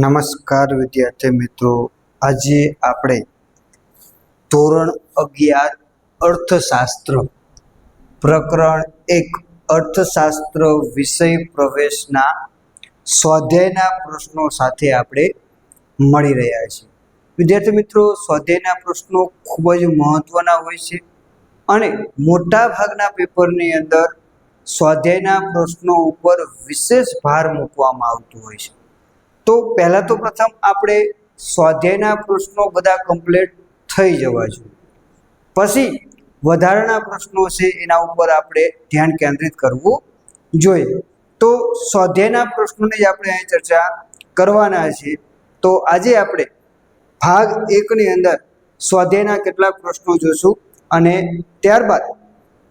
નમસ્કાર વિદ્યાર્થી મિત્રો. આજે આપણે ધોરણ અગિયાર અર્થશાસ્ત્ર પ્રકરણ એક અર્થશાસ્ત્ર વિષય પ્રવેશના સ્વાધ્યાયના પ્રશ્નો સાથે આપણે મળી રહ્યા છીએ. વિદ્યાર્થી મિત્રો, સ્વાધ્યાયના પ્રશ્નો ખૂબ જ મહત્વના હોય છે અને મોટા ભાગના પેપરની અંદર સ્વાધ્યાયના પ્રશ્નો ઉપર વિશેષ ભાર મૂકવામાં આવતો હોય છે. તો પહેલાં તો પ્રથમ આપણે સ્વાધ્યાયના પ્રશ્નો બધા કમ્પ્લીટ થઈ જવા જોઈએ. પછી વધારાના પ્રશ્નો છે એના ઉપર આપણે ધ્યાન કેન્દ્રિત કરવું જોઈએ. તો સ્વાધ્યાયના પ્રશ્નોની જ આપણે અહીં ચર્ચા કરવાના છે. તો આજે આપણે ભાગ એકની અંદર સ્વાધ્યાયના કેટલાક પ્રશ્નો જોશું અને ત્યારબાદ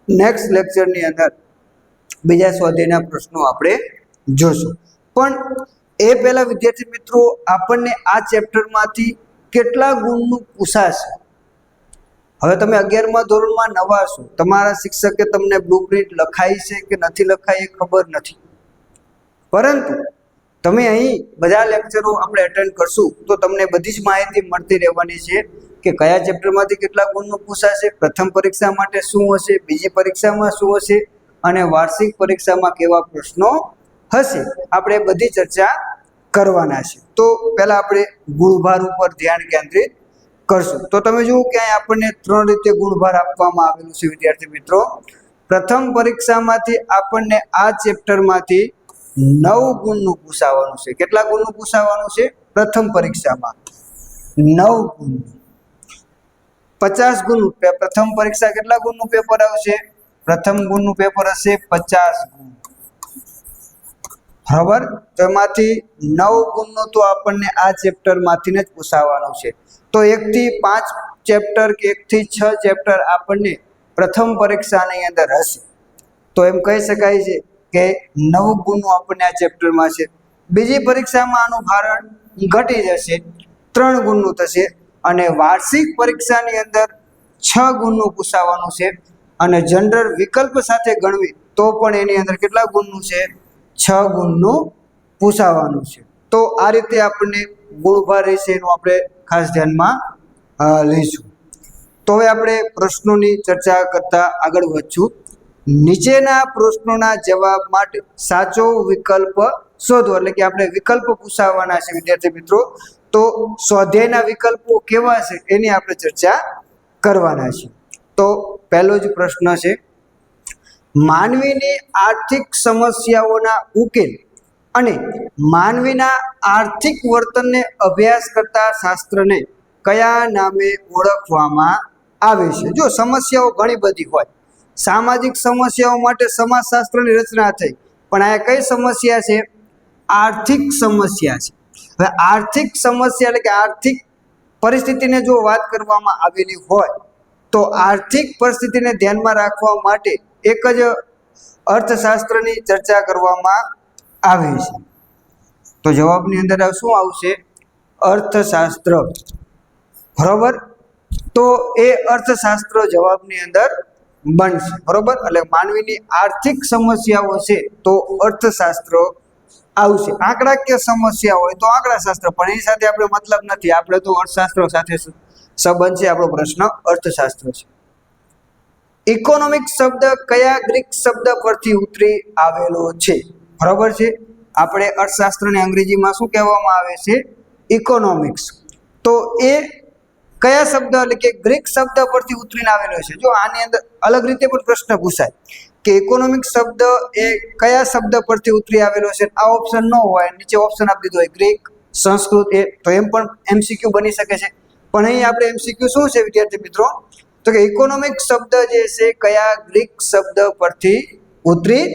નેક્સ્ટ લેક્ચરની અંદર બીજા સ્વાધ્યાયના પ્રશ્નો આપણે જોશું. પણ એ પહેલાં વિદ્યાર્થી મિત્રો, આપણને આ ચેપ્ટરમાંથી કેટલા ગુણનું પૂછાશે? હવે તમે અગિયારમા ધોરણમાં નવા છો. તમારા શિક્ષકે તમને બ્લુપ્રિન્ટ લખાઈ છે કે નથી લખાઈ એ ખબર નથી. પરંતુ તમે અહીં બધા લેક્ચરો આપણે અટેન્ડ કરશું, તો તમને બધી જ માહિતી મળતી રહેવાની છે કે કયા ચેપ્ટરમાંથી કેટલા ગુણનું પૂછાશે, પ્રથમ પરીક્ષા માટે શું હશે, બીજી પરીક્ષામાં શું હશે, અને વાર્ષિક પરીક્ષામાં કેવા પ્રશ્નો હશે. આપણે બધી ચર્ચા કરવાના છે. તો પહેલાં આપણે ગુણભાર ઉપર ધ્યાન કેન્દ્રિત કરશું. તો તમે જુઓ ક્યાંય આપણને ત્રણ રીતે ગુણભાર આપવામાં આવેલું છે, વિદ્યાર્થી મિત્રો. પ્રથમ પરીક્ષામાંથી આપણને આ ચેપ્ટરમાંથી નવ ગુણનું પૂછાવાનું છે. કેટલા ગુણનું પૂછાવાનું છે? પ્રથમ પરીક્ષામાં નવ ગુણનું પચાસ ગુણનું. પ્રથમ પરીક્ષા કેટલા ગુણનું પેપર આવશે? પ્રથમ ગુણનું પેપર હશે પચાસ ગુણ. બરાબર તો એમાંથી નવ ગુણનું તો આપણને આ ચેપ્ટરમાંથી જ પૂછાવાનું છે. તો એકથી પાંચ ચેપ્ટર કે એકથી છ ચેપ્ટર આપણને પ્રથમ પરીક્ષાની અંદર હશે. તો એમ કહી શકાય છે કે નવ ગુણનું આપણને આ ચેપ્ટરમાં છે. બીજી પરીક્ષામાં આનું ભારણ ઘટી જશે, ત્રણ ગુણનું થશે અને વાર્ષિક પરીક્ષાની અંદર છ ગુણનું પૂછાવાનું છે. અને જનરલ વિકલ્પ સાથે ગણવી તો પણ એની અંદર કેટલા ગુણનું છે? છ ગુણનું પૂછાવાનું છે. તો આ રીતે આપણને ગુણભાર રહેશે એનું આપણે ખાસ ધ્યાનમાં લઈશું. તો હવે આપણે પ્રશ્નોની ચર્ચા કરતા આગળ વધશું. નીચેના પ્રશ્નોના જવાબ માટે સાચો વિકલ્પ શોધો. એટલે કે આપણે વિકલ્પ પૂછાવાના છે, વિદ્યાર્થી મિત્રો. તો સ્વાધ્યાયના વિકલ્પો કેવા છે એની આપણે ચર્ચા કરવાના છે. તો પહેલો જ પ્રશ્ન છે માનવીની આર્થિક સમસ્યાઓના ઉકેલ અને માનવીના આર્થિક વર્તનને અભ્યાસ કરતા શાસ્ત્રને કયા નામે ઓળખવામાં આવે છે? જો સમસ્યાઓ ઘણી બધી હોય, સામાજિક સમસ્યાઓ માટે સમાજશાસ્ત્રની રચના થઈ, પણ આ કઈ સમસ્યા છે? આર્થિક સમસ્યા છે. હવે આર્થિક સમસ્યા એટલે કે આર્થિક પરિસ્થિતિને જો વાત કરવામાં આવેલી હોય, તો આર્થિક પરિસ્થિતિને ધ્યાનમાં રાખવા માટે એક જ અર્થશાસ્ત્રની ચર્ચા કરવામાં આવે છે. તો જવાબની અંદર શું આવશે? અર્થશાસ્ત્ર. બરોબર? તો એ અર્થશાસ્ત્ર જવાબની અંદર બનશે. બરોબર? એટલે માનવીની આર્થિક સમસ્યાઓ છે તો અર્થશાસ્ત્ર આવશે. આંકડાકીય સમસ્યા હોય તો આંકડાશાસ્ત્ર, પણ એની સાથે આપણે મતલબ નથી. આપણે તો અર્થશાસ્ત્ર સાથે સંબંધ છે. આપણો પ્રશ્ન અર્થશાસ્ત્ર છે. ઇકોનોમિક શબ્દ કયા ગ્રીક શબ્દ પરથી ઉતરી આવેલો છે? બરોબર છે? આપણે અર્થશાસ્ત્રને અંગ્રેજીમાં શું કહેવામાં આવે છે? ઇકોનોમિક્સ તો એ કયા શબ્દ એટલે કે ગ્રીક શબ્દ પરથી ઉતરીને આવેલો છે? જો આની અંદર અલગ રીતે પણ પ્રશ્ન પૂછાય. કે ઇકોનોમિક શબ્દ એ કયા શબ્દ પરથી ઉતરી આવેલો છે? આ ઓપ્શન ન હોય, નીચે ઓપ્શન આપી દીધો હોય. ગ્રીક, સંસ્કૃત એ, તો એમ પણ એમસીક્યુ બની શકે છે. પણ અહીં આપણે એમસીક્યુ શું છે વિદ્યાર્થી મિત્રો? તો કે ઇકોનોમિક શબ્દ જે છે, કયા ગ્રીક શબ્દ પરથી ઉતરી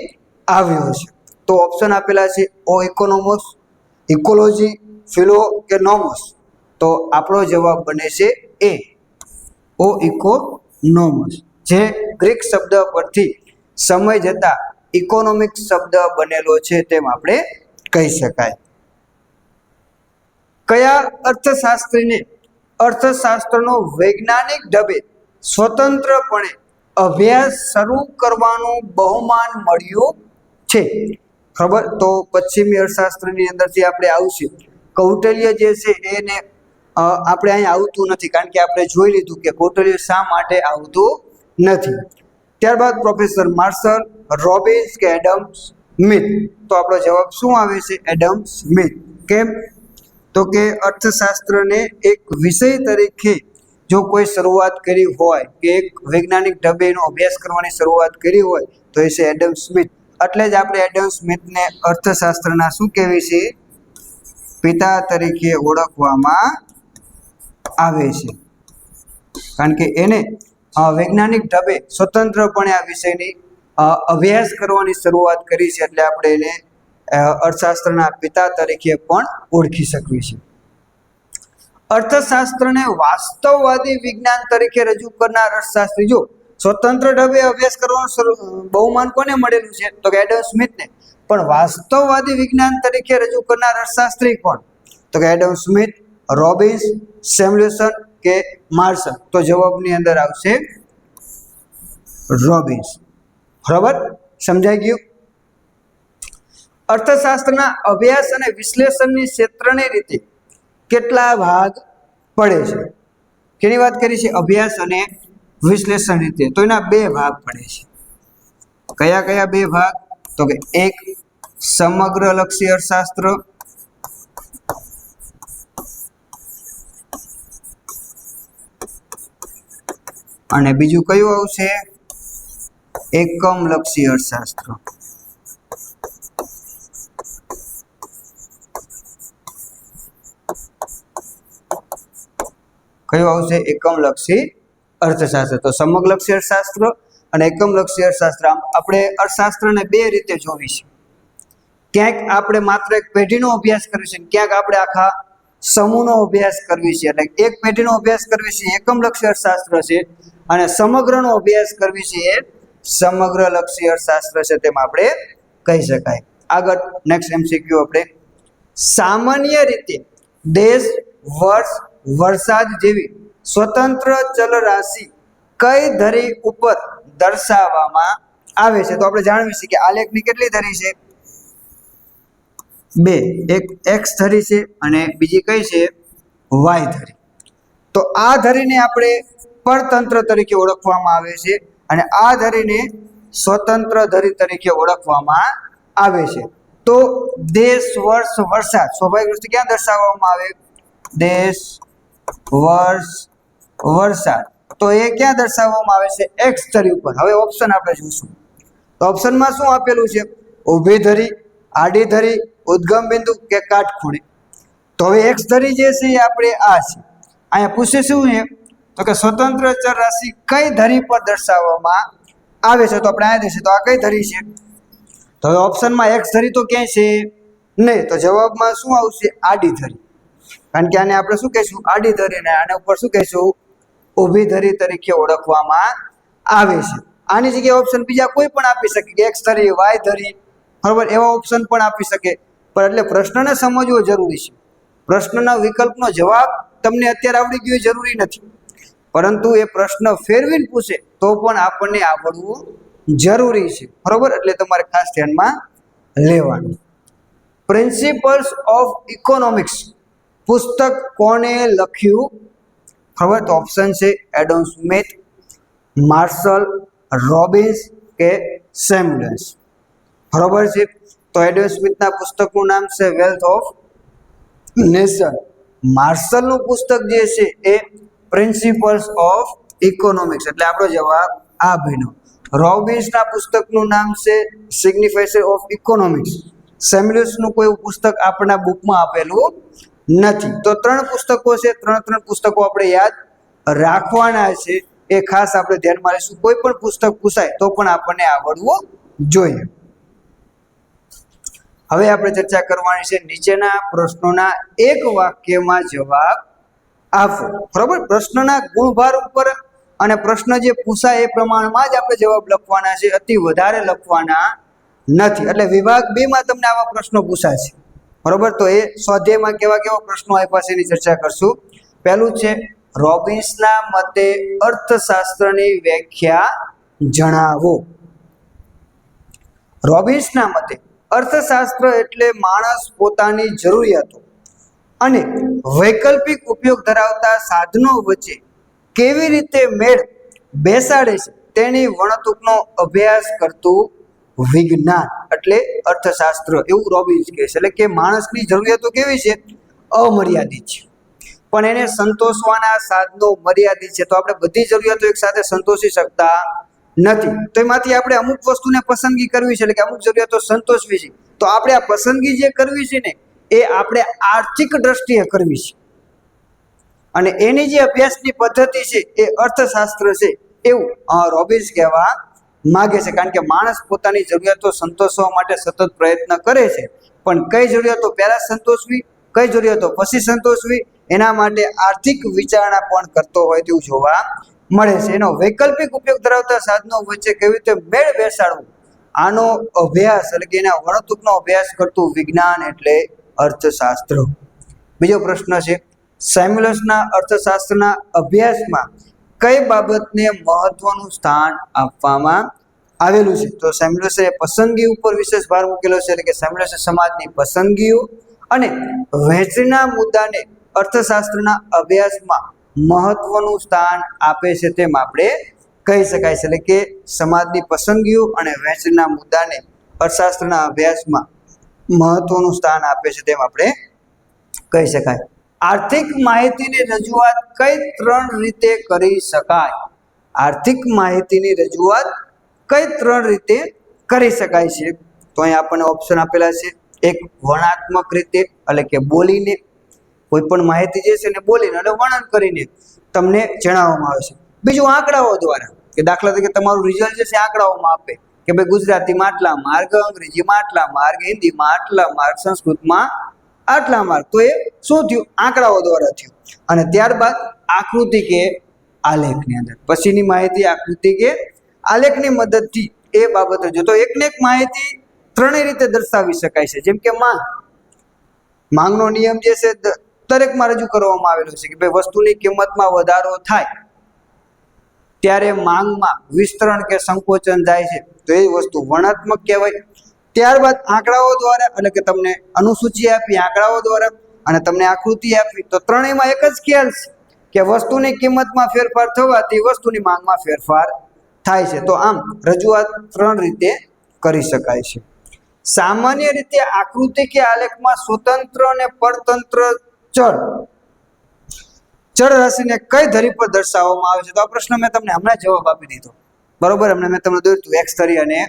આવ્યો છે? તો ઓપ્શન આપેલા છે ઓ ઇકોનોમોસ ઇકોલોજી ફિલો કે નોમોસ તો આપણો જવાબ બને છે એ ઓ ઇકોનોમસ જે ગ્રીક શબ્દ પરથી સમય જતા ઇકોનોમિક શબ્દ બનેલો છે તેમ આપણે કહી શકાય. કયા અર્થશાસ્ત્રીને અર્થશાસ્ત્રનો વૈજ્ઞાનિક ઢબે સ્વતંત્રપણે અભ્યાસ શરૂ કરવાનું બહુમાન મળ્યું છે. ખબર? તો પશ્ચિમી અર્થશાસ્ત્રની અંદરથી આપણે આવશે. કૌટલ્ય જે છે એને આપણે અહીં આવતું નથી, કારણ કે આપણે જોઈ લીધું કે કૌટલ્ય શા માટે આવતું નથી. ત્યારબાદ પ્રોફેસર માર્શલ રોબિન્સ કે એડમ સ્મિથ. તો આપણો જવાબ શું આવે છે? Adam Smith. કેમ? તો કે અર્થશાસ્ત્રને એક વિષય તરીકે જો કોઈ શરૂઆત કરી હોય કે એક વૈજ્ઞાનિક ઢબે એનો અભ્યાસ કરવાની શરૂઆત કરી હોય તો એ છે એડમ સ્મિથ. એટલે જ આપણે એડમ સ્મિથને અર્થશાસ્ત્રના શું કહેવી છે? પિતા તરીકે ઓળખવામાં આવે છે. કારણ કે એને વૈજ્ઞાનિક ઢબે સ્વતંત્રપણે આ વિષયની અભ્યાસ કરવાની શરૂઆત કરી છે એટલે આપણે એને અર્થશાસ્ત્રના પિતા તરીકે પણ ઓળખી શકીએ છીએ. અર્થશાસ્ત્રને વાસ્તવવાદી વિજ્ઞાન તરીકે રજૂ કરનાર અર્થશાસ્ત્રી. જો સ્વતંત્ર ઢબે અભ્યાસ કરવાનું બહુમાન કોને મળેલું છે? તો કે એડમ સ્મિથને. પણ વાસ્તવવાદી વિજ્ઞાન તરીકે રજૂ કરનાર અર્થશાસ્ત્રી કોણ? તો કે એડમ સ્મિથ, રોબિન્સ સેમ્યુલેશન કે માર્સન. તો જવાબની અંદર આવશે રોબિન્સ. બરાબર? સમજાઈ ગયું? અર્થશાસ્ત્રના અભ્યાસ અને વિશ્લેષણની ક્ષેત્રની રીતે કેટલા ભાગ પડે છે? કેની વાત કરી છે? અભ્યાસ અને વિશ્લેષણ રીતે. તો એના બે ભાગ પડે છે. કયા કયા બે ભાગ? તો કે એક, સમગ્ર લક્ષી અર્થશાસ્ત્ર. અને બીજું કયું આવશે? એકમ લક્ષી અર્થશાસ્ત્ર. કયું આવશે? એકમલક્ષી અર્થશાસ્ત્ર. તો સમગ્રલક્ષી અર્થશાસ્ત્ર અને એકમલક્ષી અર્થશાસ્ત્ર. આપણે અર્થશાસ્ત્રને બે રીતે જોવી ક્યાંક આપણે માત્ર એક પેઢીનો અભ્યાસ કરવી છે ક્યાંક આપણે આખા સમૂહનો અભ્યાસ કરવી છે. એટલે એક પેઢીનો અભ્યાસ કરવી છે એકમલક્ષી અર્થશાસ્ત્ર છે અને સમગ્રનો અભ્યાસ કરવી છે એ સમગ્રલક્ષી અર્થશાસ્ત્ર છે તેમ આપણે કહી શકાય. આગળ નેક્સ્ટ એમસીક્યુ આપણે. સામાન્ય રીતે દેશ વર્ષ વરસાદ જેવી સ્વતંત્ર ચલરાશિ કઈ ધરી ઉપર દર્શાવવામાં આવે છે? તો આપણે જાણવી છે કે આલેખની કેટલી ધરી છે? બે, એક એક્સ ધરી છે અને બીજી કઈ છે? વાય ધરી. તો આ ધરીને આપણે પરતંત્ર તરીકે ઓળખવામાં આવે છે અને આ ધરીને સ્વતંત્ર ધરી તરીકે ઓળખવામાં આવે છે. તો દેશ વર્ષ વરસાદ સ્વાભાવિક રીતે ક્યાં દર્શાવવામાં આવે? દેશ વર્ષ, વરસાદ. તો એ ક્યાં દર્શાવવામાં આવે છે? એક્સ ધરી ઉપર. હવે ઓપ્શન આપણે જોઈશું તો ઓપ્શનમાં શું આપેલું છે? ઊભી ધરી, આડી ધરી, ઉદ્ગમ બિંદુ કે કાટખૂણે. તો હવે એક્સ ધરી જે છે એ આપણે આ છે. અહીંયા પૂછે શું છે? તો કે સ્વતંત્ર ચર રાશિ કઈ ધરી પર દર્શાવવામાં આવે છે? તો આપણે આ દેશે તો આ કઈ ધરી છે? તો હવે ઓપ્શનમાં એક્સ ધરી તો ક્યાંય છે? નહીં. તો જવાબમાં શું આવશે? આડી ધરી. કારણ કે આને આપણે શું કહીશું? આડી ધરીને આના ઉપર શું કહીશું? ઊભી ધરી તરીકે ઓળખવામાં આવે છે. આની જગ્યાએ ઓપ્શન બીજા કોઈ પણ આપી શકે. કે એક્સ ધરી વાય ધરી, બરાબર? એવા ઓપ્શન પણ આપી શકે. પણ એટલે પ્રશ્નને સમજવો જરૂરી છે. પ્રશ્નના વિકલ્પનો જવાબ તમને અત્યારે આવડી ગયો જરૂરી નથી. પરંતુ એ પ્રશ્ન ફેરવીને પૂછે તો પણ આપણને આવડવું જરૂરી છે. બરોબર? એટલે તમારે ખાસ ધ્યાનમાં લેવાનું. પ્રિન્સિપલ્સ ઓફ ઇકોનોમિક્સ પુસ્તક કોણે લખ્યું? ખબર? તો ઓપ્શન છે એડમ સ્મિથ, માર્શલ રોબિન્સ કે સેમ્યુલન્સ બરોબર છે? તો એડમ સ્મિથના પુસ્તકનું નામ છે વેલ્થ ઓફ નેશન માર્શલનું પુસ્તક જે છે એ પ્રિન્સિપલ્સ ઓફ ઇકોનોમિક્સ એટલે આપણો જવાબ આ બન્યો. રોબિન્સના પુસ્તકનું નામ છે સિગ્નિફાઇસર ઓફ ઇકોનોમિક્સ સેમ્યુલસનું કોઈ પુસ્તક આપણા બુકમાં આપેલું નથી. તો ત્રણ પુસ્તકો છે, ત્રણ ત્રણ પુસ્તકો આપણે યાદ રાખવાના છે. એ ખાસ આપણે ધ્યાનમાં લઈશું કોઈ પણ પુસ્તક પૂછાય તો પણ આપણને આવડવું જોઈએ. હવે આપણે ચર્ચા કરવાની છે નીચેના પ્રશ્નોના એક વાક્યમાં જવાબ આપો. બરોબર? પ્રશ્નના ગુણભાર ઉપર અને પ્રશ્ન જે પૂછાય એ પ્રમાણમાં જ આપણે જવાબ લખવાના છે. અતિ વધારે લખવાના નથી. એટલે વિભાગ બે માં તમને આવા પ્રશ્નો પૂછાશે. બરોબર? તો એ સ્વાધ્યાયમાં કેવા કેવા પ્રશ્નો આપ્યા છે એની ચર્ચા કરશું. પહેલું છે, રોબિન્સના મતે અર્થશાસ્ત્રની વ્યાખ્યા જણાવો. રોબિન્સના મતે અર્થશાસ્ત્ર એટલે માણસ પોતાની જરૂરિયાતો અને વૈકલ્પિક ઉપયોગ ધરાવતા સાધનો વચ્ચે કેવી રીતે મેળ બેસાડે છે તેની વણતુકનો અભ્યાસ કરતું વિજ્ઞાન એટલે અર્થશાસ્ત્ર એવું રોબિન્સ કહે છે. એટલે કે માણસની જરૂરિયાતો કેવી છે? અમર્યાદિત છે. પણ એને સંતોષવાના સાધનો મર્યાદિત છે. તો આપણે બધી જરૂરિયાતો એક સાથે સંતોષી શકતા નથી. તો એમાંથી આપણે અમુક વસ્તુને પસંદગી કરવી છે. એટલે કે અમુક જરૂરિયાતો સંતોષવી છે. તો આપણે આ પસંદગી જે કરવી છે ને, એ આપણે આર્થિક દ્રષ્ટિએ કરવી છે. અને એની જે અભ્યાસની પદ્ધતિ છે, એ અર્થશાસ્ત્ર છે. એવું રોબિન્સ કહેવા માગે છે કારણ કે માણસ પોતાની જરૂરિયાતો સંતોષવા માટે સતત પ્રયત્ન કરે છે. પણ કઈ જરૂરિયાતો પહેલાં સંતોષવી, કઈ જરૂરિયાતો પછી સંતોષવી, એના માટે આર્થિક વિચારણા પણ કરતો હોય તેવું જોવા મળે છે. એનો વૈકલ્પિક ઉપયોગ ધરાવતા સાધનો વચ્ચે કેવી રીતે મેળ બેસાડવું? આનો અભ્યાસ એટલે કે એના વર્ણતુકનો અભ્યાસ કરતું વિજ્ઞાન એટલે અર્થશાસ્ત્ર. બીજો પ્રશ્ન છે સેમ્યુલસના અર્થશાસ્ત્રના અભ્યાસમાં કઈ બાબતને મહત્વનું સ્થાન આપવામાં આવેલું છે? તો સેમ્યુલસે પસંદગી ઉપર વિશેષ ભાર મૂકેલો છે, એટલે કે સેમ્યુલસે સમાજની પસંદગીઓ અને વહેંચણીના મુદ્દાને અર્થશાસ્ત્રના અભ્યાસમાં મહત્વનું સ્થાન આપે છે તેમ આપણે કહી શકાય છે. એટલે કે સમાજની પસંદગીઓ અને વહેંચણીના મુદ્દાને અર્થશાસ્ત્રના અભ્યાસમાં મહત્વનું સ્થાન આપે છે તેમ આપણે કહી શકાય. આર્થિક માહિતીની રજૂઆત કઈ ત્રણ રીતે કરી શકાય? આર્થિક માહિતીની રજૂઆત કઈ ત્રણ રીતે કરી શકાય છે? તો અહીં આપણને ઓપ્શન આપેલા છે, એક વર્ણાત્મક રીતે એટલે કે બોલીને. કોઈ પણ માહિતી જે છે ને બોલીને એટલે વર્ણન કરીને તમને જણાવવામાં આવે છે. બીજું આંકડાઓ દ્વારા, કે દાખલા તરીકે તમારું રિઝલ્ટ જે છે આંકડાઓમાં આપે. કે ભાઈ ગુજરાતીમાં આટલા માર્ક અંગ્રેજીમાં આટલા માર્ક હિન્દીમાં આટલા માર્ક સંસ્કૃતમાં આટલા માર્ક તો એ શું થયું? આંકડાઓ દ્વારા થયું. અને ત્યારબાદ આકૃતિ કે આલેખની અંદર. પછીની માહિતી આકૃતિ કે આલેખની મદદથી એ બાબતો જો તો એકને એક માહિતી ત્રણેય રીતે દર્શાવી શકાય છે. જેમ કે માંગ. માંગનો નિયમ જે છે દરેકમાં રજૂ કરવામાં આવેલો છે કે ભાઈ વસ્તુની કિંમતમાં વધારો થાય ત્યારે માંગમાં વિસ્તરણ કે સંકોચન થાય છે. તો એ વસ્તુ વર્ણાત્મક કહેવાય. ત્યારબાદ આંકડાઓ દ્વારા, એટલે કે તમને અનુસૂચિ આપી આંકડાઓ દ્વારા અને તમને આકૃતિ આપી તો ત્રણેયમાં એક જ ખ્યાલ છે કે વસ્તુની કિંમતમાં ફેરફાર થવાથી વસ્તુની માંગમાં ફેરફાર થાય છે. તો આમ રજૂઆત ત્રણ રીતે કરી શકાય છે. સામાન્ય રીતે આકૃતિ કે આલેખમાં સ્વતંત્ર અને પરતંત્ર ચળ ચળ રાશિને કઈ ધરી પર દર્શાવવામાં આવે છે? તો આ પ્રશ્ન મેં તમને હમણાં જવાબ આપી દીધો. બરોબર? હમણાં મેં તમને દોર્યું હતું એક્સ ધરી અને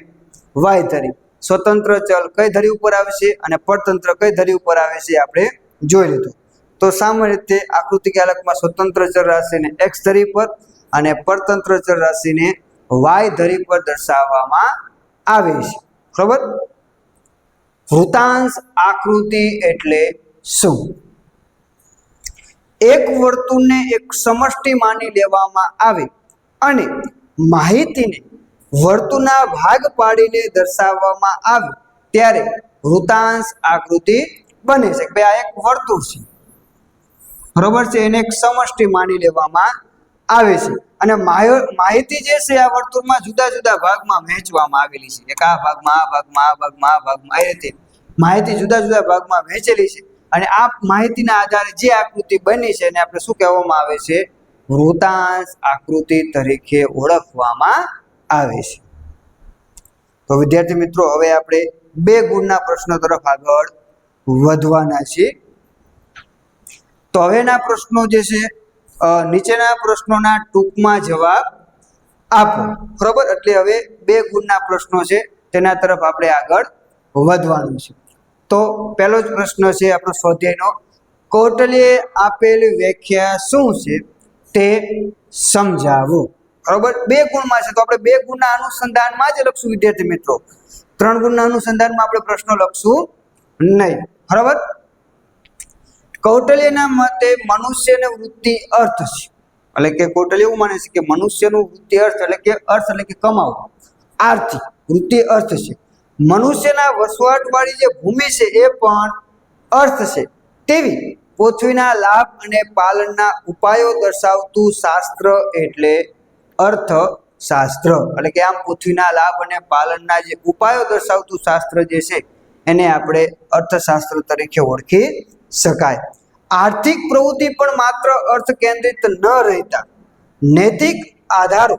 વાય ધરી. સ્વતંત્ર ચલ કઈ ધરી ઉપર આવે છે અને પરતંત્ર કઈ ધરી ઉપર આવે છે આપણે જોઈ લીધું. તો સામાન્ય રીતે આકૃતિ ક્યાલકમાં સ્વતંત્ર ચર રાશિને એક્સ ધરી પર અને પરતંત્ર ચર રાશિને વાય ધરી પર દર્શાવવામાં આવે છે. ખબર? વૃતાંશ આકૃતિ એટલે શું? એક વર્તુળને એક સમષ્ટિ માની લેવામાં આવે અને માહિતીને વર્તુળના ભાગ પાડીને દર્શાવવામાં આવે. ત્યારે વૃતાંશ આકૃતિ બને છે કે આ એક વર્તુળ છે. બરોબર છે? એને એક સમષ્ટિ માની લેવામાં આવે છે. અને માહિતી જે છે આ વર્તુળમાં જુદા જુદા ભાગમાં વહેંચવામાં આવેલી છે. કે આ ભાગમાં આ ભાગમાં આ ભાગમાં આ ભાગમાં, એ રીતે માહિતી જુદા જુદા ભાગમાં વહેંચેલી છે. અને આ માહિતીના આધારે જે આકૃતિ બની છે એને આપણે શું કહેવામાં આવે છે? વૃતાંશ આકૃતિ તરીકે ઓળખવામાં આવે છે. તો વિદ્યાર્થી મિત્રો, હવે આપણે બે ગુણના પ્રશ્નો તરફ આગળ વધવાના છે. તો હવેના પ્રશ્નો જે છે નીચેના પ્રશ્નોના ટૂંકમાં જવાબ આપો. બરોબર? એટલે હવે બે ગુણના પ્રશ્નો છે, તેના તરફ આપણે આગળ વધવાનું છે. તો પહેલો જ પ્રશ્ન છે આપણો સ્વાધ્યાયનો. કૌટલ્યે આપેલ વ્યાખ્યા શું છે તે સમજાવો. બરોબર? બે ગુણમાં છે, તો આપણે બે ગુણના અનુસંધાનમાં જ લખશું, વિદ્યાર્થી મિત્રો. ત્રણ ગુણના અનુસંધાનમાં આપણે પ્રશ્નો લખશું નહીં. બરોબર? કૌટલ્યના મતે મનુષ્યને વૃત્તિ અર્થ છે. એટલે કે કૌટલ્ય એવું માને છે કે મનુષ્યનું વૃત્તિ અર્થ એટલે કે અર્થ એટલે કે કમાવું. આર્થિક વૃત્તિ અર્થ છે. મનુષ્યના વસવાટવાળી જે ભૂમિ છે એ પણ અર્થ છે. તેવી પૃથ્વીના લાભ અને પાલનના ઉપાયો દર્શાવતું શાસ્ત્ર એટલે અર્થશાસ્ત્ર. એટલે કે આમ પૃથ્વીના લાભ અને પાલનના જે ઉપાયો દર્શાવતું શાસ્ત્ર જે છે એને આપણે અર્થશાસ્ત્ર તરીકે ઓળખી શકાય. આર્થિક પ્રવૃત્તિ પણ માત્ર અર્થ કેન્દ્રિત ન રહેતા, નૈતિક આધારો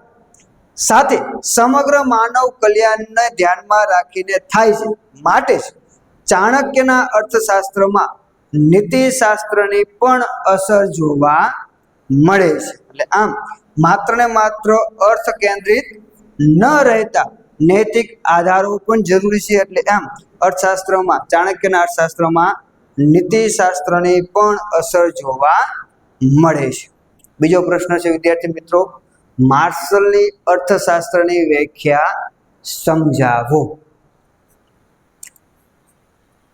સાથે સમગ્ર માનવ કલ્યાણને ધ્યાનમાં રાખીને થાય છે. માટે જ ચાણક્યના અર્થશાસ્ત્રમાં નીતિશાસ્ત્રની પણ અસર જોવા મળે છે. એટલે આમ માત્ર ને માત્ર અર્થ કેન્દ્રિત ન રહેતા નૈતિક આધારો પણ જરૂરી છે એટલે આમ અર્થશાસ્ત્રમાં, ચાણક્યના અર્થશાસ્ત્રમાં નીતિશાસ્ત્રની પણ અસર જોવા મળે છે. બીજો પ્રશ્ન છે, વિદ્યાર્થી મિત્રો, માર્શલની અર્થશાસ્ત્રની વ્યાખ્યા સમજાવો.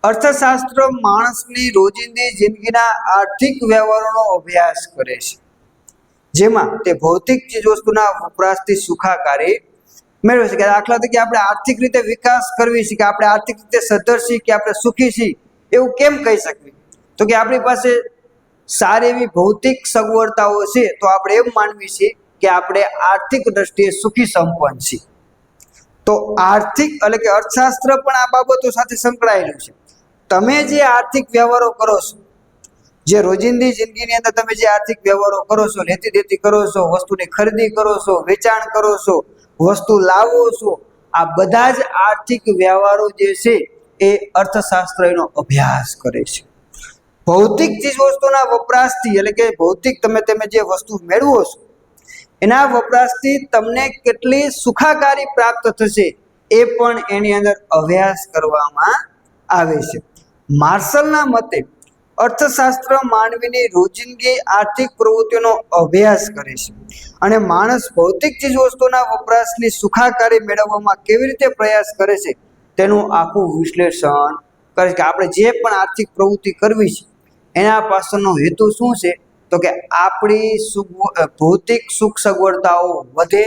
અર્થશાસ્ત્ર માણસની રોજિંદી જિંદગીના આર્થિક વ્યવહારોનો અભ્યાસ કરે છે. જેમાં તે ભૌતિક ચીજવસ્તુના વપરાશથી સુખાકારી મેળવે શકીએ દાખલા તરીકે આપણે આર્થિક રીતે વિકાસ કરવી છે, કે આપણે આર્થિક રીતે સદ્ધર છીએ કે આપણે સુખી છીએ, એવું કેમ કહી શકીએ તો કે આપણી પાસે સારી એવી ભૌતિક સગવડતાઓ છે, તો આપણે એમ માનવી છીએ કે આપણે આર્થિક દ્રષ્ટિએ સુખી સંપન્ન છીએ. તો આર્થિક એટલે કે અર્થશાસ્ત્ર પણ આ બાબતો સાથે સંકળાયેલું છે. તમે જે આર્થિક વ્યવહારો કરો છો, જે રોજિંદી જિંદગીની અંદર તમે જે આર્થિક વ્યવહારો કરો છો, લેતી દેતી કરો છો, વસ્તુની ખરીદી કરો છો, વેચાણ કરો છો વસ્તુ લાવો છો. આ બધા જ આર્થિક વ્યવહારો જે છે એ અર્થશાસ્ત્ર એનો અભ્યાસ કરે છે. ભૌતિક ચીજ વસ્તુના વપરાશથી એટલે કે ભૌતિક તમે તમે જે વસ્તુ મેળવો છો, એના વપરાશથી તમને કેટલી સુખાકારી પ્રાપ્ત થશે એ પણ એની અંદર અભ્યાસ કરવામાં આવે છે. માર્શલના મતે અર્થશાસ્ત્ર માનવીની રોજિંદી આર્થિક પ્રવૃત્તિઓનો અભ્યાસ કરે છે. અને માણસ ભૌતિક ચીજ વસ્તુના વપરાશની સુખાકારી મેળવવામાં કેવી રીતે પ્રયાસ કરે છે, તેનું આખું વિશ્લેષણ કરે છે. કે આપણે જે પણ આર્થિક પ્રવૃત્તિ કરવી છે, એના પાછળનો હેતુ શું છે? તો કે આપણી સુખ ભૌતિક સુખ સગવડતાઓ વધે,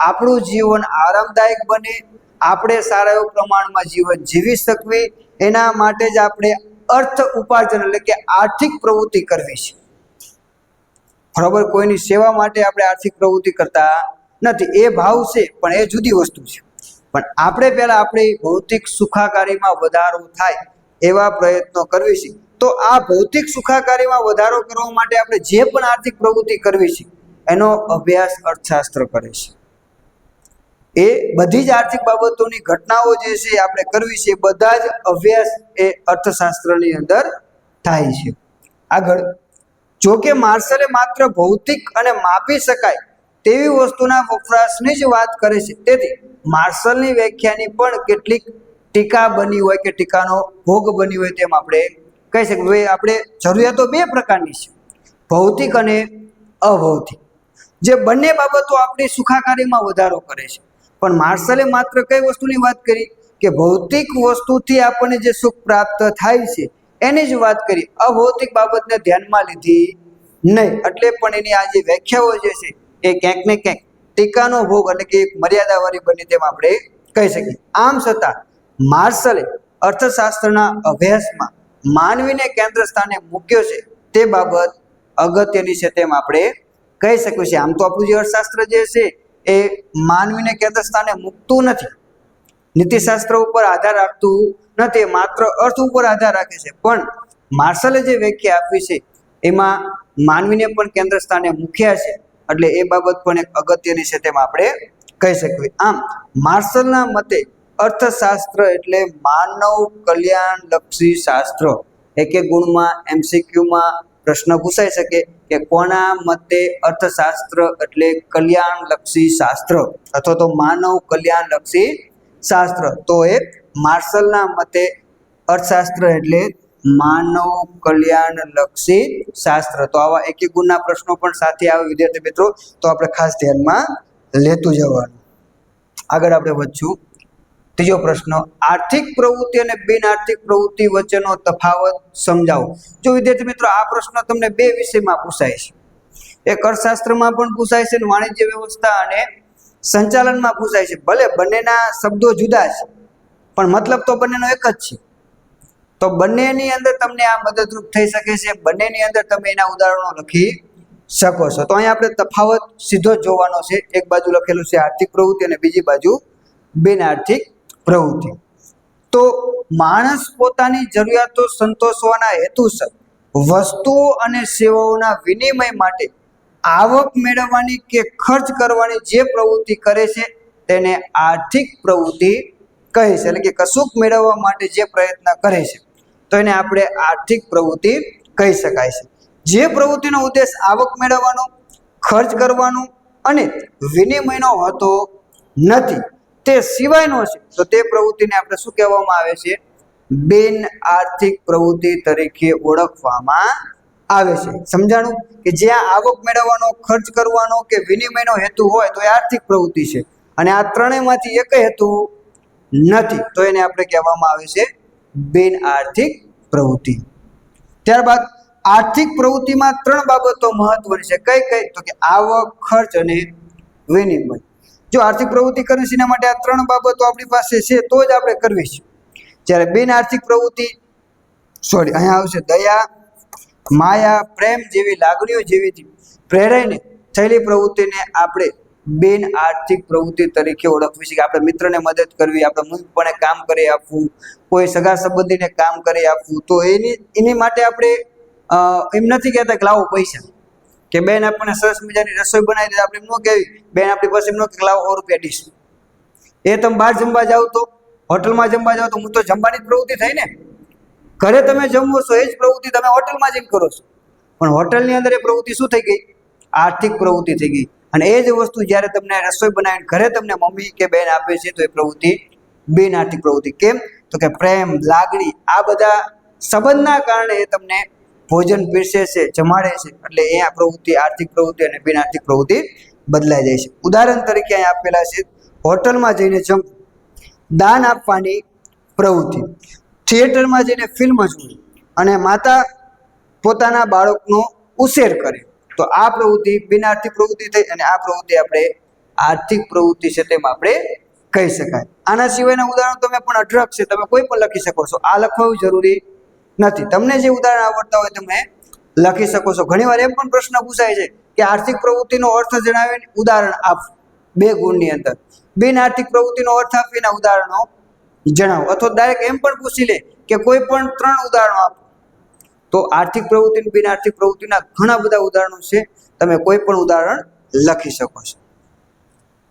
આપણું જીવન આરામદાયક બને, આપણે સારા એવું પ્રમાણમાં જીવન જીવી શકવી, એના માટે જ આપણે અર્થ ઉપાર્જન એટલે કે આર્થિક પ્રવૃત્તિ કરવી છે. બરાબર? કોઈની સેવા માટે આપણે આર્થિક પ્રવૃત્તિ કરતા નથી. એ ભાવ છે, પણ એ જુદી વસ્તુ છે. પણ આપણે પહેલાં આપણી ભૌતિક સુખાકારીમાં વધારો થાય એવા પ્રયત્નો કરવી છે. તો આ ભૌતિક સુખાકારીમાં વધારો કરવા માટે આપણે જે પણ આર્થિક પ્રવૃત્તિ કરવી છે, એનો અભ્યાસ અર્થશાસ્ત્ર કરે છે. એ બધી જ આર્થિક બાબતોની ઘટનાઓ જે છે આપણે કરવી છે બધા જ અભ્યાસ એ અર્થશાસ્ત્રની અંદર થાય છે. આગળ જો કે માર્શલે માત્ર ભૌતિક અને માપી શકાય તેવી વસ્તુના વપરાશની જ વાત કરે છે. તેથી માર્શલની વ્યાખ્યાની પણ કેટલીક ટીકા બની હોય કે ટીકાનો ભોગ બની હોય તેમ આપણે કહી શકીએ. ભાઈ આપણે જરૂરિયાતો બે પ્રકારની છે. ભૌતિક અને અભૌતિક. જે બંને બાબતો આપણી સુખાકારીમાં વધારો કરે છે. પણ માર્શલે માત્ર કઈ વસ્તુની વાત કરી? કે ભૌતિક વસ્તુથી આપણને જે સુખ પ્રાપ્ત થાય છે એની જ વાત કરી. અભૌતિક બાબતને ધ્યાનમાં લીધી નહીં. એટલે પણ એની આ જે વ્યાખ્યાઓ જે છે, એ ક્યાંક ને ક્યાંક ટીકાનો ભોગ એટલે કે એક મર્યાદાવાળી બની તેમ આપણે કહી શકીએ. આમ છતાં, માર્શલે અર્થશાસ્ત્રના અભ્યાસમાં માનવીને કેન્દ્ર સ્થાને મૂક્યો છે, તે બાબત અગત્યની છે તેમ આપણે કહી શકીએ છીએ. આમ તો આપણું જે અર્થશાસ્ત્ર જે છે, એ માનવીને કેન્દ્ર સ્થાને મૂકતું નથી. નીતિશાસ્ત્ર ઉપર આધાર રાખતું નથી માત્ર અર્થ ઉપર આધાર રાખે છે. પણ માર્શલે જે વ્યાખ્યા આપી છે, એમાં માનવીને પણ કેન્દ્ર સ્થાને મૂક્યા છે, એટલે એ બાબત પણ એક અગત્યની છે તેમ આપણે કહી શકીએ. આમ, માર્શલના મતે અર્થશાસ્ત્ર એટલે માનવ કલ્યાણલક્ષી શાસ્ત્ર. એક એક ગુણમાં, એમસીક્યુમાં પ્રશ્ન પૂછાઈ શકે કે કોના મતે અર્થશાસ્ત્ર એટલે કલ્યાણલક્ષી શાસ્ત્ર? અથવા તો માનવ કલ્યાણલક્ષી શાસ્ત્ર. તો એ માર્શલના મતે અર્થશાસ્ત્ર એટલે માનવ કલ્યાણ લક્ષી શાસ્ત્ર. તો આવા એક એક ગુણના પ્રશ્નો પણ સાથે આવે વિદ્યાર્થી મિત્રો. તો આપણે ખાસ ધ્યાનમાં લેતું જવાનું. આગળ આપણે વધશું. ત્રીજો પ્રશ્ન, આર્થિક પ્રવૃત્તિ અને બિન આર્થિક પ્રવૃત્તિ વચ્ચેનો તફાવત સમજાવો. જો વિદ્યાર્થી મિત્રો, આ પ્રશ્ન તમને બે વિષયમાં પૂછાય છે. એક અર્થશાસ્ત્રમાં પણ પૂછાય છે વાણિજ્ય વ્યવસ્થા અને સંચાલનમાં પૂછાય છે, ભલે બંનેના શબ્દો જુદા છે, પણ મતલબ તો બંનેનો એક જ છે. તો બંનેની અંદર તમને આ મદદરૂપ થઈ શકે છે, બંનેની અંદર તમે એના ઉદાહરણો લખી શકો છો. તો અહીંયા આપણે તફાવત સીધો જ જોવાનો છે, એક બાજુ લખેલું છે આર્થિક પ્રવૃત્તિ અને બીજી બાજુ બિન આર્થિક પ્રવૃત્તિ. તો માણસ પોતાની જરૂરિયાતો સંતોષવાના હેતુસર વસ્તુઓ અને સેવાઓના વિનિમય માટે આવક મેળવવાની કે ખર્ચ કરવાની જે પ્રવૃત્તિ કરે છે, તેને આર્થિક પ્રવૃત્તિ કહે છે. એટલે કે કશુંક મેળવવા માટે જે પ્રયત્ન કરે છે, તો એને આપણે આર્થિક પ્રવૃત્તિ કહી શકાય છે. જે પ્રવૃત્તિનો ઉદ્દેશ આવક મેળવવાનો, ખર્ચ કરવાનો અને વિનિમયનો હોતો નથી. તે સિવાયનો છે. તો તે પ્રવૃત્તિને આપણે શું કહેવામાં આવે છે? બિન આર્થિક પ્રવૃત્તિ તરીકે ઓળખવામાં આવે છે. સમજાણું? કે જ્યાં આવક મેળવવાનો, ખર્ચ કરવાનો કે વિનિમયનો હેતુ હોય તો એ આર્થિક પ્રવૃત્તિ છે. અને આ ત્રણેયમાંથી એક હેતુ નથી. તો એને આપણે કહેવામાં આવે છે બિન આર્થિક પ્રવૃત્તિ. ત્યારબાદ આર્થિક પ્રવૃત્તિમાં ત્રણ બાબતો મહત્વની છે. કઈ કઈ? તો કે આવક, ખર્ચ અને વિનિમય. જો આર્થિક પ્રવૃત્તિ કરવી છે એના માટે આ ત્રણ બાબતો આપણી પાસે છે, તો જ આપણે કરવી છે. જ્યારે બિન આર્થિક પ્રવૃત્તિ, સોરી, અહીંયા આવશે દયા માયા પ્રેમ જેવી લાગણીઓ જેવી પ્રેરાઈને થયેલી પ્રવૃત્તિને આપણે બિન આર્થિક પ્રવૃત્તિ તરીકે ઓળખવી છે કે આપણે મિત્રને મદદ કરવી, આપણે મુક્તપણે કામ કરી આપવું, કોઈ સગા સંબંધીને કામ કરી આપવું, તો એની એની માટે આપણે એમ નથી કહેતા કે લાવો પૈસા. કે બેન આપણને સરસ મજાની રસોઈ બનાવી દે, આપણે એમ ન કહેવી, બેન આપણી પાસે એમ ન કે લાવો સો રૂપિયા ડીશ. એ તમે બહાર જમવા જાઓ તો, હોટલમાં જમવા જાઓ તો, હું તો જમવાની જ પ્રવૃત્તિ થઈ ને. ઘરે તમે જમવો છો, એ જ પ્રવૃત્તિ તમે હોટલમાં જઈને કરો છો. પણ હોટલની અંદર એ પ્રવૃત્તિ શું થઈ ગઈ? આર્થિક પ્રવૃત્તિ થઈ ગઈ. અને એ જ વસ્તુ જ્યારે તમને રસોઈ બનાવીને ઘરે તમને મમ્મી કે બેન આપે છે, તો એ પ્રવૃત્તિ બિન આર્થિક પ્રવૃત્તિ. કેમ? તો કે પ્રેમ, લાગણી, આ બધા સંબંધના કારણે એ તમને ભોજન પીરસે છે, જમાડે છે. એટલે એ આ પ્રવૃત્તિ આર્થિક પ્રવૃત્તિ અને બિન આર્થિક પ્રવૃત્તિ બદલાઈ જાય છે. ઉદાહરણ તરીકે અહીં આપેલા છે, હોટલમાં જઈને જમ દાન આપવાની પ્રવૃત્તિ. થિયેટરમાં જઈને ફિલ્મ જોવી અને માતા પોતાના બાળકનો ઉછેર કરે. તો આ પ્રવૃત્તિ બિન આર્થિક પ્રવૃત્તિ થઈ અને આ પ્રવૃત્તિ આપણે આર્થિક પ્રવૃત્તિ છે તેમ આપણે કહી શકાય. આના સિવાયના ઉદાહરણ તમે પણ અઢળક છે, તમે કોઈ પણ લખી શકો છો. આ લખવું જરૂરી નથી. તમને જે ઉદાહરણ આવડતા હોય તમે લખી શકો છો. ઘણીવાર એમ પણ પ્રશ્ન પૂછાય છે કે આર્થિક પ્રવૃત્તિનો અર્થ જણાવીને ઉદાહરણ આપ બે ગુણની અંદર. બિન આર્થિક પ્રવૃત્તિનો અર્થ આપીને ઉદાહરણો જણાવો. અથવા ડાયરેક્ટ એમ પણ પૂછી લે કે કોઈ પણ ત્રણ ઉદાહરણો આપો. તો આર્થિક પ્રવૃત્તિ બિન આર્થિક પ્રવૃત્તિના ઘણા બધા ઉદાહરણો છે. તમે કોઈ પણ ઉદાહરણ લખી શકો છો.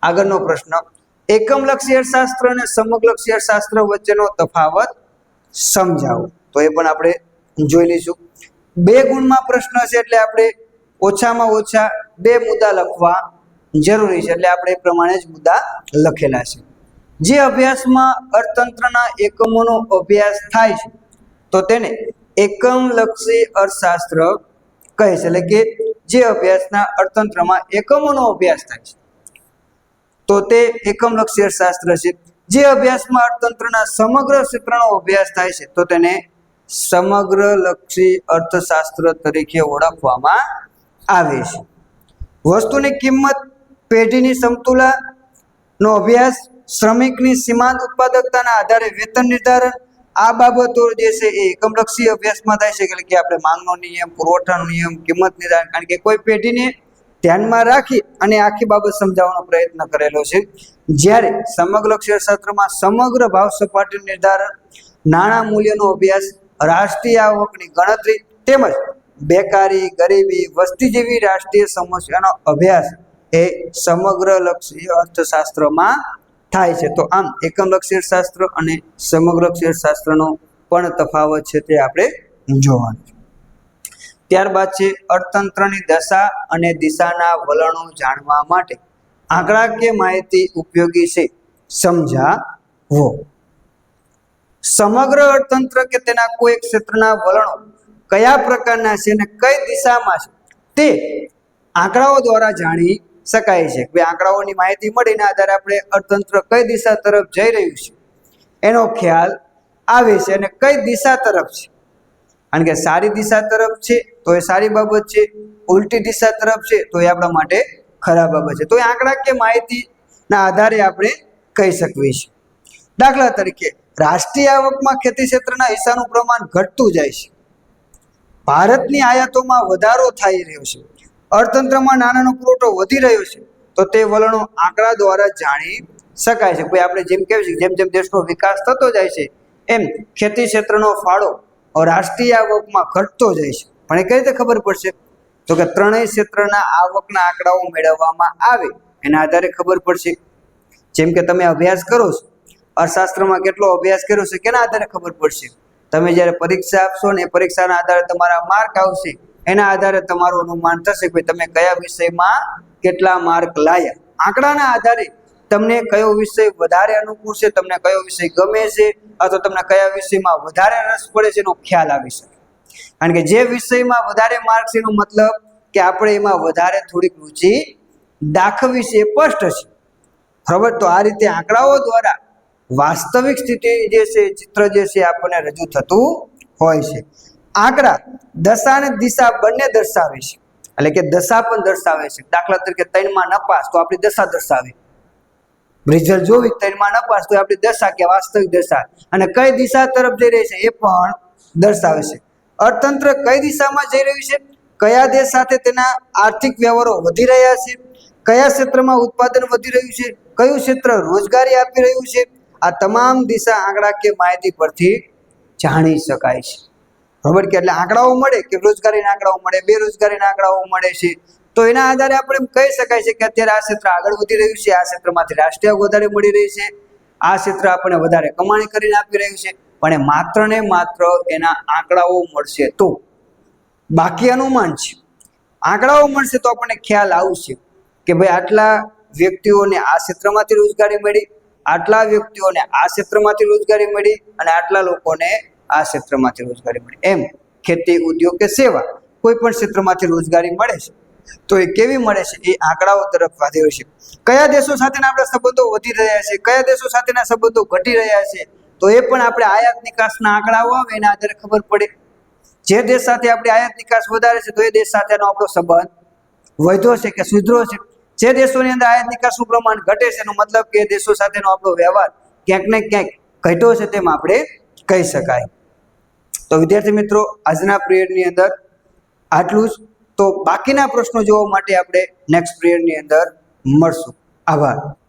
આગળનો પ્રશ્ન, એકમલક્ષી અર્થશાસ્ત્ર અને સમગ્રલક્ષી અર્થશાસ્ત્ર વચ્ચેનો તફાવત સમજાવો. તો એ પણ આપણે જોઈ લઈશું. બે ગુણમાં પ્રશ્ન છે એટલે આપણે ઓછામાં ઓછા બે મુદ્દા લખવા જરૂરી છે. એટલે આપણે એ પ્રમાણે જ મુદ્દા લખેલા છે. જે અભ્યાસમાં અર્થતંત્રના એકમોનો અભ્યાસ થાય છે, તો તેને એકમલક્ષી અર્થશાસ્ત્ર કહે છે. એટલે કે જે અભ્યાસના અર્થતંત્રમાં એકમોનો અભ્યાસ થાય છે, તો તે એકમલક્ષી અર્થશાસ્ત્ર છે. જે અભ્યાસમાં અર્થતંત્રના સમગ્ર ક્ષેત્રનો અભ્યાસ થાય છે, તો તેને સમગ્રલક્ષી અર્થશાસ્ત્ર તરીકે ઓળખવામાં આવે છે. વસ્તુની કિંમત પેઢીની સમતુલાનો અભ્યાસ શ્રમિકની સીમાંત ઉત્પાદકતાના આધારે વેતન નિર્ધારણ આ બાબતો જે છે એ એકમલક્ષી અભ્યાસમાં થાય છે. એટલે કે આપણે માંગનો નિયમ પુરવઠાનો નિયમ, કિંમત નિર્ધારણ, કારણ કે કોઈ પેઢીને ધ્યાનમાં રાખી અને આખી બાબત સમજાવવાનો પ્રયત્ન કરેલો છે. જ્યારે સમગ્ર અક્ષરશાસ્ત્રમાં સમગ્ર ભાવ સપાટી નિર્ધારણ, નાણાં મૂલ્યનો અભ્યાસ, રાષ્ટ્રીય આવકની ગણતરી તેમજ બેકારી, ગરીબી, વસ્તી જેવી રાષ્ટ્રીય સમસ્યાનો અભ્યાસ એ સમગ્ર લક્ષી અર્થશાસ્ત્રમાં થાય છે. તો આમ એકમલક્ષી શાસ્ત્ર અને સમગ્રલક્ષી શાસ્ત્રનો પણ તફાવત છે તે આપણે જોવાનું ત્યારબાદ છે અર્થતંત્રની દશા અને દિશાના વલણો જાણવા માટે આંકડાકીય માહિતી ઉપયોગી છે સમજાવો. સમગ્ર અર્થતંત્ર કે તેના કોઈ ક્ષેત્રના વલણો કયા પ્રકારના છે અને કઈ દિશામાં છે તે આંકડાઓ દ્વારા જાણી શકાય છે. કે આંકડાઓની માહિતી મળીને આધારે આપણે અર્થતંત્ર કઈ દિશા તરફ જઈ રહ્યું છે, એનો ખ્યાલ આવે છે અને કઈ દિશા તરફ છે. કારણ કે સારી દિશા તરફ છે, તો એ સારી બાબત છે. ઉલટી દિશા તરફ છે, તો એ આપણા માટે ખરાબ બાબત છે. તો એ આંકડાકીય માહિતીના આધારે આપણે કહી શકીએ છીએ. દાખલા તરીકે, રાષ્ટ્રીય આવકમાં ખેતી ક્ષેત્રના હિસ્સાનું પ્રમાણ ઘટતું જાય છે. ભારતની આયાતોમાં વધારો થઈ રહ્યો છે. અર્થતંત્રમાં નાણાંનો પુરવઠો વધી રહ્યો છે, તો તે વલણો આંકડા દ્વારા જાણી શકાય છે. ભાઈ આપણે જેમ કહેવાય છે જેમ જેમ દેશનો વિકાસ થતો જાય છે, એમ ખેતી ક્ષેત્રનો ફાળો રાષ્ટ્રીય આવકમાં ઘટતો જાય છે. પણ એ કઈ રીતે ખબર પડશે? તો કે ત્રણેય ક્ષેત્રના આવકના આંકડાઓ મેળવવામાં આવે, એના આધારે ખબર પડશે. જેમ કે તમે અભ્યાસ કરો છો, અર્થશાસ્ત્રમાં કેટલો અભ્યાસ કર્યો છે, કેના આધારે ખબર પડશે? તમે જ્યારે પરીક્ષા આપશો ને પરીક્ષાના આધારે તમારા માર્ક આવશે એના આધારે તમારું અનુમાન થશે કે તમે કયા વિષયમાં કેટલા માર્ક લાયા. આંકડાના આધારે તમને કયો વિષય વધારે અનુકૂળ છે, તમને કયો વિષય ગમે છે, અથવા તમને કયા વિષયમાં વધારે રસ પડે છે એનો ખ્યાલ આવી શકે. કારણ કે જે વિષયમાં વધારે માર્ક છે એનો મતલબ કે આપણે એમાં વધારે થોડીક રુચિ દાખવી છે એ સ્પષ્ટ છે. બરાબર? તો આ રીતે આંકડાઓ દ્વારા વાસ્તવિક સ્થિતિ જે છે, ચિત્ર જે છે આપણને રજૂ થતું હોય છે. આંકડા દશા અને દિશા બંને દર્શાવે છે. એટલે કે દશા પણ દર્શાવે છે. દાખલા તરીકે ત્રણમાં નપાસ તો આપણી દશા દર્શાવે. રિઝલ્ટ જોવી ત્રણમાં નપાસ તો આપણી દશા કે વાસ્તવિક દશા. અને કઈ દિશા તરફ જઈ રહી છે એ પણ દર્શાવે છે. અર્થતંત્ર કઈ દિશામાં જઈ રહ્યું છે? કયા દેશ સાથે તેના આર્થિક વ્યવહારો વધી રહ્યા છે? કયા ક્ષેત્રમાં ઉત્પાદન વધી રહ્યું છે? કયું ક્ષેત્ર રોજગારી આપી રહ્યું છે? આ તમામ દિશા આંકડા કે માહિતી પરથી જાણી શકાય છે. બરોબર કે એટલે આંકડાઓ મળે, કે રોજગારીના આંકડાઓ મળે, બેરોજગારીના આંકડાઓ મળે છે. તો એના આધારે આપણે એમ કહી શકાય છે કે અત્યારે આ ક્ષેત્ર આગળ વધી રહ્યું છે, આ ક્ષેત્રમાંથી રાષ્ટ્રીય વધારે મળી રહી છે. આ ક્ષેત્ર આપણને વધારે કમાણી કરીને આપી રહ્યું છે, પણ એ માત્ર ને માત્ર એના આંકડાઓ મળશે. તો બાકી અનુમાન છે. આંકડાઓ મળશે તો આપણને ખ્યાલ આવશે કે ભાઈ આટલા વ્યક્તિઓને આ ક્ષેત્રમાંથી રોજગારી મળી, આટલા વ્યક્તિઓને આ ક્ષેત્રમાંથી રોજગારી મળી અને આટલા લોકોને આ ક્ષેત્રમાંથી રોજગારી મળે. એમ ખેતી, ઉદ્યોગ કે સેવા, કોઈ પણ ક્ષેત્રમાંથી રોજગારી મળે છે, તો એ કેવી મળે છે? એ આંકડાઓ તરફ વધ્યો છે. કયા દેશો સાથેના આપણા સંબંધો વધી રહ્યા છે? કયા દેશો સાથેના સંબંધો ઘટી રહ્યા છે? તો એ પણ આપણે આયાત નિકાસના આંકડાઓ આવે, એના આધારે ખબર પડે. જે દેશ સાથે આપણે આયાત નિકાસ વધારે છે, તો એ દેશ સાથેનો આપણો સંબંધ વધ્યો છે કે સુધરો છે? જે દેશોની અંદર આયાત નિકાસનું પ્રમાણ ઘટે છે, એનો મતલબ કે દેશો સાથેનો આપણો વ્યવહાર ક્યાંક ને ક્યાંક ઘટ્યો છે તેમ આપણે કહી શકાય. તો વિદ્યાર્થી મિત્રો, આજના પિરિયડની અંદર આટલું જ. તો બાકીના પ્રશ્નો જોવા માટે આપણે નેક્સ્ટ પિરિયડની અંદર મળશું. આભાર.